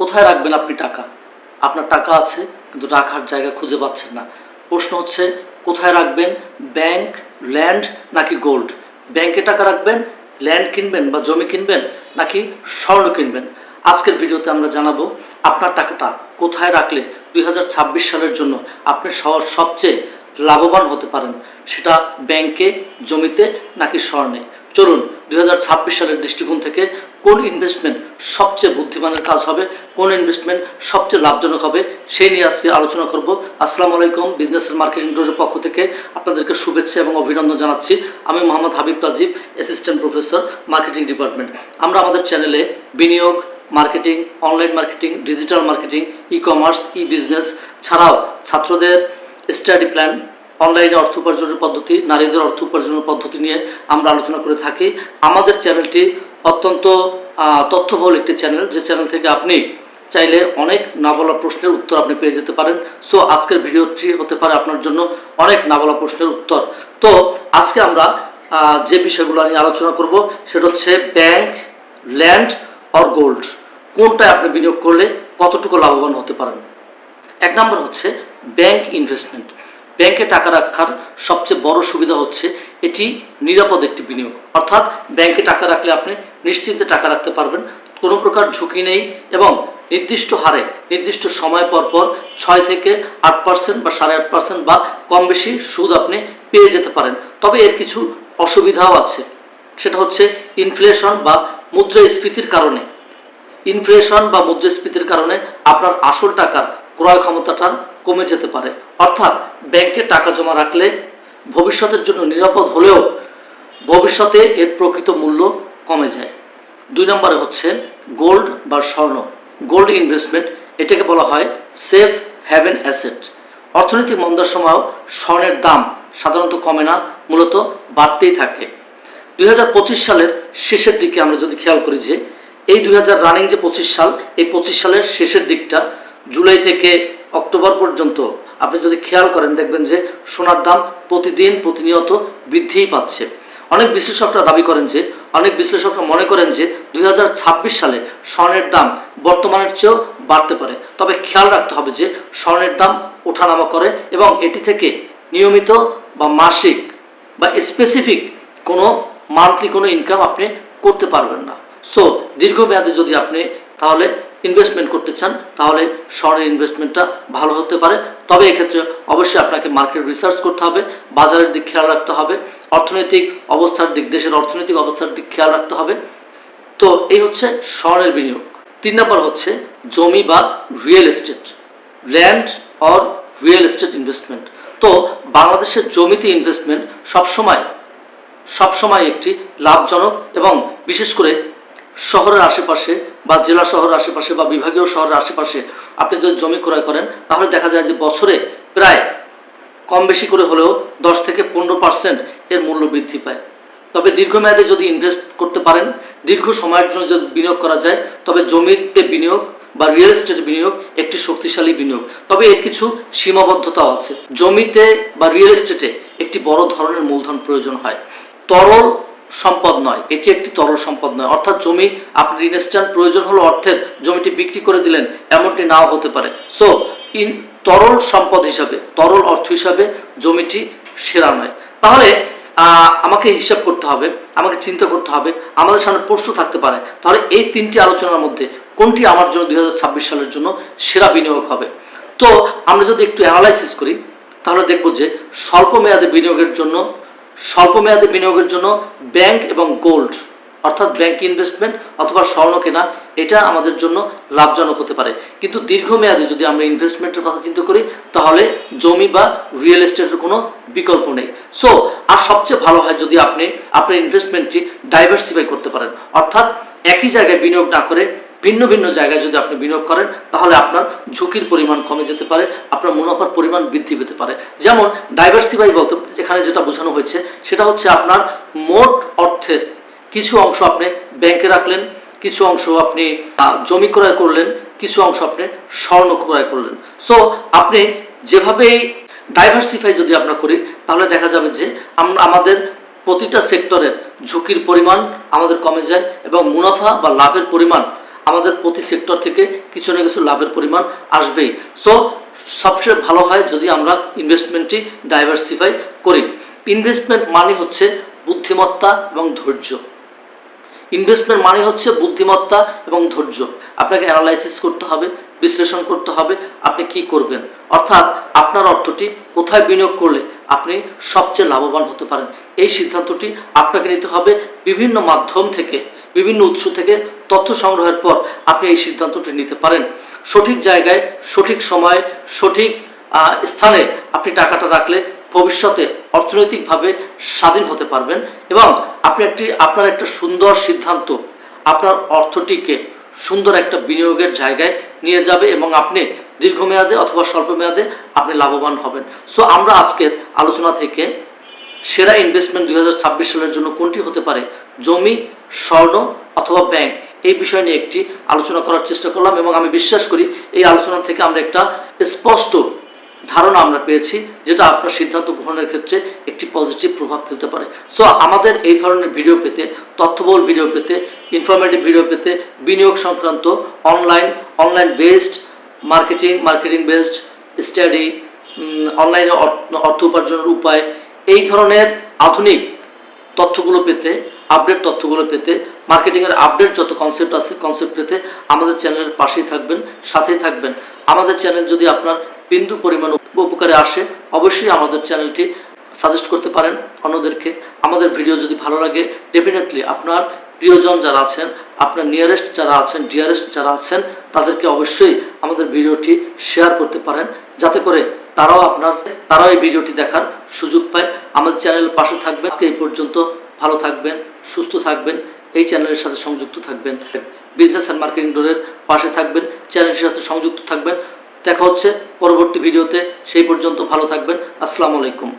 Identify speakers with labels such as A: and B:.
A: কোথায় রাখবেন আপনি টাকা? আপনার টাকা আছে, কিন্তু রাখার জায়গা খুঁজে পাচ্ছেন না। প্রশ্ন হচ্ছে, কোথায় রাখবেন? ব্যাংক, ল্যান্ড নাকি গোল্ড? ব্যাংকে টাকা রাখবেন, ল্যান্ড কিনবেন বা জমি কিনবেন, নাকি স্বর্ণ কিনবেন? আজকের ভিডিওতে আমরা জানাব, আপনার টাকাটা কোথায় রাখলে দুই হাজার ছাব্বিশ সালের জন্য আপনি সবচেয়ে লাভবান হতে পারেন? সেটা ব্যাংকে, জমিতে নাকি স্বর্ণে? চলুন, দুই হাজার ছাব্বিশ সালের দৃষ্টিকোণ থেকে কোন ইনভেস্টমেন্ট সবচেয়ে বুদ্ধিমানের কাজ হবে, কোন ইনভেস্টমেন্ট সবচেয়ে লাভজনক হবে, সেই নিয়ে আজকে আলোচনা করব। আসসালামু আলাইকুম বিজনেস মার্কেটিং ডোরের পক্ষ থেকে আপনাদেরকে শুভেচ্ছা এবং অভিনন্দন জানাচ্ছি। আমি Mohammad Habib Rajib assistant professor marketing department আমরা আমাদের চ্যানেলে বিনিয়োগ marketing online marketing digital marketing e commerce e business ছাড়াও ছাত্রদের স্টাডি প্ল্যান অনলাইনে অর্থ উপার্জনের পদ্ধতি, নারীদের অর্থ উপার্জনের পদ্ধতি নিয়ে আমরা আলোচনা করে থাকি। আমাদের চ্যানেলটি অত্যন্ত তথ্যবহুল একটি চ্যানেল যে চ্যানেল থেকে আপনি চাইলে অনেক না বলা প্রশ্নের উত্তর আপনি পেয়ে যেতে পারেন। সো আজকের ভিডিওটি হতে পারে আপনার জন্য অনেক না বলা প্রশ্নের উত্তর। তো, আজকে আমরা যে বিষয়গুলো নিয়ে আলোচনা করব, সেটা হচ্ছে ব্যাংক ল্যান্ড অর গোল্ড কোনটায় আপনি বিনিয়োগ করলে কতটুকু লাভবান হতে পারেন? এক নম্বর হচ্ছে ব্যাংক ইনভেস্টমেন্ট ব্যাংকে টাকা রাখার সবচেয়ে বড় সুবিধা হচ্ছে এটি নিরাপদ একটি বিনিয়োগ। অর্থাৎ ব্যাংকে টাকা রাখলে আপনি নিশ্চিন্তে টাকা রাখতে পারবেন। কোনো প্রকার ঝুঁকি নেই এবং নির্দিষ্ট হারে, নির্দিষ্ট সময় পর পর ছয় থেকে আট পার্সেন্ট বা সাড়ে আট পার্সেন্ট বা কম বেশি সুদ আপনি পেয়ে যেতে পারেন। তবে এর কিছু অসুবিধাও আছে। সেটা হচ্ছে ইনফ্লেশন বা মুদ্রাস্ফীতির কারণে। ইনফ্লেশন বা মুদ্রাস্ফীতির কারণে আপনার আসল টাকার ক্রয় ক্ষমতাটা কমে যেতে পারে। অর্থাৎ ব্যাংকে টাকা জমা রাখলে ভবিষ্যতের জন্য নিরাপদ হলেও ভবিষ্যতে এর প্রকৃত মূল্য কমে যায়। দুই নম্বরে হচ্ছে গোল্ড বা স্বর্ণ। গোল্ড ইনভেস্টমেন্ট, এটাকে বলা হয় সেফ হ্যাভেন অ্যাসেট। অর্থনৈতিক মন্দার সময়ও স্বর্ণের দাম সাধারণত কমে না, মূলত বাড়তেই থাকে। দুই হাজার পঁচিশ সালের শেষের দিকে আমরা যদি খেয়াল করি যে এই দুই হাজার রানিং যে পঁচিশ সাল, এই পঁচিশ সালের শেষের দিকটা জুলাই থেকে অক্টোবর পর্যন্ত আপনি যদি খেয়াল করেন, দেখবেন যে সোনার দাম প্রতিদিন প্রতিনিয়ত বৃদ্ধিই পাচ্ছে। অনেক বিশ্লেষকরা দাবি করেন যে, অনেক বিশ্লেষকরা মনে করেন যে দু হাজার ছাব্বিশ সালে স্বর্ণের দাম বর্তমানের চেয়েও বাড়তে পারে। তবে খেয়াল রাখতে হবে যে, স্বর্ণের দাম ওঠানামা করে এবং এটি থেকে নিয়মিত বা মাসিক বা স্পেসিফিক কোনো মান্থলি কোনো ইনকাম আপনি করতে পারবেন না। সো দীর্ঘমেয়াদে যদি আপনি তাহলে ইনভেস্টমেন্ট করতে চান, তাহলে স্বর্ণের ইনভেস্টমেন্টটা ভালো হতে পারে। তবে এক্ষেত্রে অবশ্যই আপনাকে মার্কেট রিসার্চ করতে হবে, বাজারের দিক খেয়াল রাখতে হবে, অর্থনৈতিক অবস্থার দিক, দেশের অর্থনৈতিক অবস্থার দিক খেয়াল রাখতে হবে। তো এই হচ্ছে স্বর্ণের বিনিয়োগ। তিন নম্বর হচ্ছে জমি বা real estate land or real estate investment তো বাংলাদেশের জমিতে ইনভেস্টমেন্ট সবসময় সবসময় একটি লাভজনক এবং বিশেষ করে শহরের আশেপাশে বা জেলা শহরের আশেপাশে বা বিভাগীয় শহরের আশেপাশে আপনি যদি জমি ক্রয় করেন, তাহলে দেখা যায় যে বছরে প্রায় কম বেশি করে হলেও দশ থেকে পনেরো পার্সেন্ট এর মূল্য বৃদ্ধি পায়। তবে দীর্ঘমেয়াদে যদি ইনভেস্ট করতে পারেন, দীর্ঘ সময়ের জন্য যদি বিনিয়োগ করা যায়, তবে জমিতে বিনিয়োগ বা রিয়েল এস্টেট বিনিয়োগ একটি শক্তিশালী বিনিয়োগ। তবে এর কিছু সীমাবদ্ধতাও আছে। জমিতে বা রিয়েল এস্টেটে একটি বড় ধরনের মূলধন প্রয়োজন হয়। তরল সম্পদ নয়। এটি একটি তরল সম্পদ নয়। অর্থাৎ জমি, আপনি ইনস্ট্যান্ট প্রয়োজন হলো অর্থের। জমিটি বিক্রি করে দিলেন, এমনটি নাও হতে পারে। সো ইন তরল সম্পদ হিসাবে, তরল অর্থ হিসাবে জমিটি সেরা নয়। তাহলে আমাকে হিসাব করতে হবে, আমাকে চিন্তা করতে হবে, আমাদের সামনে প্রশ্ন থাকতে পারে। তাহলে এই তিনটি আলোচনার মধ্যে কোনটি আমার জন্য দুই হাজার ছাব্বিশ সালের জন্য সেরা বিনিয়োগ হবে? তো, আমরা যদি একটু অ্যানালাইসিস করি, তাহলে দেখব যে স্বল্প মেয়াদে বিনিয়োগের জন্য স্বল্প মেয়াদে বিনিয়োগের জন্য ব্যাংক এবং গোল্ড, অর্থাৎ ব্যাংক ইনভেস্টমেন্ট অথবা স্বর্ণ কেনা, এটা আমাদের জন্য লাভজনক হতে পারে। কিন্তু দীর্ঘমেয়াদে যদি আমরা ইনভেস্টমেন্টের কথা চিন্তা করি, তাহলে জমি বা রিয়েল এস্টেটের কোনো বিকল্প নেই। সো আর সবচেয়ে ভালো হয় যদি আপনি, আপনার ইনভেস্টমেন্টটি ডাইভার্সিফাই করতে পারেন। অর্থাৎ একই জায়গায় বিনিয়োগ না করে ভিন্ন ভিন্ন জায়গায় যদি আপনি বিনিয়োগ করেন, তাহলে আপনার ঝুঁকির পরিমাণ কমে যেতে পারে, আপনার মুনাফার পরিমাণ বৃদ্ধি পেতে পারে। যেমন ডাইভার্সিফাই বলতে এখানে যেটা বোঝানো হয়েছে, সেটা হচ্ছে আপনার মোট অর্থের কিছু অংশ আপনি ব্যাংকে রাখলেন, কিছু অংশ আপনি জমি ক্রয় করলেন, কিছু অংশ আপনি স্বর্ণ ক্রয় করলেন। সো আপনি যেভাবে ডাইভার্সিফাই যদি আমরা করি, তাহলে দেখা যাবে যে আমাদের প্রতিটা সেক্টরের ঝুঁকির পরিমাণ আমাদের কমে যায় এবং মুনাফা বা লাভের পরিমাণ আমাদের প্রতি সেক্টর থেকে কিছু না কিছু লাভের পরিমাণ আসবেই। সো সবচেয়ে ভালো হয় যদি আমরা ইনভেস্টমেন্টটি ডাইভার্সিফাই করি। ইনভেস্টমেন্ট মানে হচ্ছে বুদ্ধিমত্তা এবং ধৈর্য। ইনভেস্টমেন্ট মানে হচ্ছে বুদ্ধিমত্তা এবং ধৈর্য। আপনাকে অ্যানালাইসিস করতে হবে, বিশ্লেষণ করতে হবে, আপনি কি করবেন। অর্থাৎ আপনার অর্থটি কোথায় বিনিয়োগ করলে আপনি সবচেয়ে লাভবান হতে পারেন। এই সিদ্ধান্তটি আপনাকে নিতে হবে বিভিন্ন মাধ্যম থেকে। বিভিন্ন উৎস থেকে তথ্য সংগ্রহের পর আপনি এই সিদ্ধান্তটি নিতে পারেন। সঠিক জায়গায়, সঠিক সময়ে, সঠিক স্থানে আপনি টাকাটা রাখলে ভবিষ্যতে অর্থনৈতিকভাবে স্বাধীন হতে পারবেন এবং আপনি একটি, আপনার একটা সুন্দর সিদ্ধান্ত, আপনার অর্থটিকে সুন্দর একটা বিনিয়োগের জায়গায় নিয়ে যাবে এবং আপনি দীর্ঘমেয়াদে অথবা স্বল্প মেয়াদে আপনি লাভবান হবেন। সো আমরা আজকের আলোচনা থেকে সেরা ইনভেস্টমেন্ট দুই হাজার ছাব্বিশ সালের জন্য কোনটি হতে পারে জমি, স্বর্ণ অথবা ব্যাংক এই বিষয় নিয়ে একটি আলোচনা করার চেষ্টা করলাম এবং আমি বিশ্বাস করি এই আলোচনা থেকে আমরা একটা স্পষ্ট ধারণা আমরা পেয়েছি যেটা আপনার সিদ্ধান্ত গ্রহণের ক্ষেত্রে একটি পজিটিভ প্রভাব ফেলতে পারে। সো আমাদের এই ধরনের ভিডিও পেতে, তথ্যবহুল ভিডিও পেতে ইনফরমেটিভ ভিডিও পেতে, বিনিয়োগ সংক্রান্ত online online based marketing marketing based study অনলাইনে অর্থ উপার্জনের উপায়, এই ধরনের আধুনিক তথ্যগুলো পেতে আপডেট তথ্যগুলো পেতে মার্কেটিংয়ের আপডেট যত কনসেপ্ট আছে কনসেপ্ট পেতে আমাদের চ্যানেলের পাশেই থাকবেন, সাথেই থাকবেন। আমাদের চ্যানেল যদি আপনার বিন্দু পরিমাণ উপকারে আসে, অবশ্যই আমাদের চ্যানেলটি সাজেস্ট করতে পারেন অন্যদেরকে। আমাদের ভিডিও যদি ভালো লাগে ডেফিনেটলি আপনার প্রিয়জন যারা আছেন, আপনার নিয়ারেস্ট যারা আছেন ডিয়ারেস্ট যারা আছেন, তাদেরকে অবশ্যই আমাদের ভিডিওটি শেয়ার করতে পারেন, যাতে করে তারাও আপনার, তারাও এই ভিডিওটি দেখার সুযোগ পায়। আমাদের চ্যানেলের পাশে থাকবেন। আজকে এই পর্যন্ত ভালো থাকবেন, সুস্থ থাকবেন, এই চ্যানেলের সাথে সংযুক্ত থাকবেন। বিজনেস অ্যান্ড মার্কেটিং ডোরের পাশে থাকবেন, চ্যানেলের সাথে সংযুক্ত থাকবেন। দেখা হচ্ছে পরবর্তী ভিডিওতে, সেই পর্যন্ত ভালো থাকবেন। আসসালামু আলাইকুম।